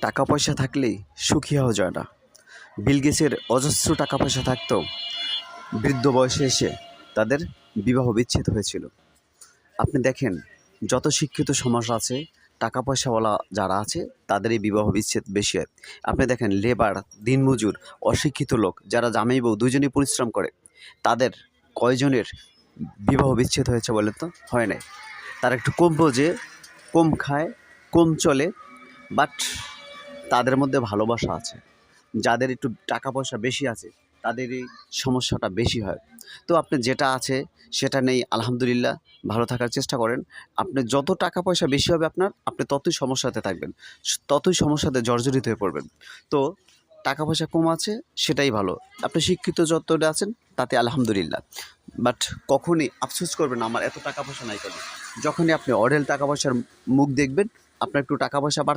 টাকা পয়সা থাকলেই সুখী হওয়া যায় না। বিল গেটসের অজস্র টাকা পয়সা থাকতো। বৃদ্ধ বয়সে এসে তাদের বিবাহ বিচ্ছেদ হয়েছিল। আপনি দেখেন, যত শিক্ষিত সমাজ আছে টাকা পয়সাওয়ালা যারা আছে, তাদেরই বিবাহ বিচ্ছেদ বেশি হয়। আপনি দেখেন, লেবার, দিনমজুর, অশিক্ষিত লোক, যারা জামাই বউ দুজনেই পরিশ্রম করে, তাদের কয়জনের বিবাহ বিচ্ছেদ হয়েছে বলে তো? হয় নাই। তারা একটু কম বোঝে কম খায়, কম চলে, বাট তাদের মধ্যে ভালোবাসা আছে। যাদের একটু টাকা পয়সা বেশি আছে তাদের এই সমস্যাটা বেশি হয়। তো আপনি যেটা আছে, সেটা নেই, আলহামদুলিল্লাহ, ভালো থাকার চেষ্টা করেন। আপনি যত টাকা পয়সা বেশি হবে আপনার, আপনি ততই সমস্যাতে থাকবেন। ততই সমস্যাতে জর্জরিত হয়ে পড়বেন। তো টাকা পয়সা কম আছে, সেটাই ভালো। আপনি শিক্ষিত যতটা আছেন, তাতে আলহামদুলিল্লাহ। বাট কখনই আফসোস করবেন আমার এত টাকা পয়সা নাই কেন? যখনই আপনি অঢেল টাকা পয়সার মুখ দেখবেন, আপনার একটু টাকা পয়সা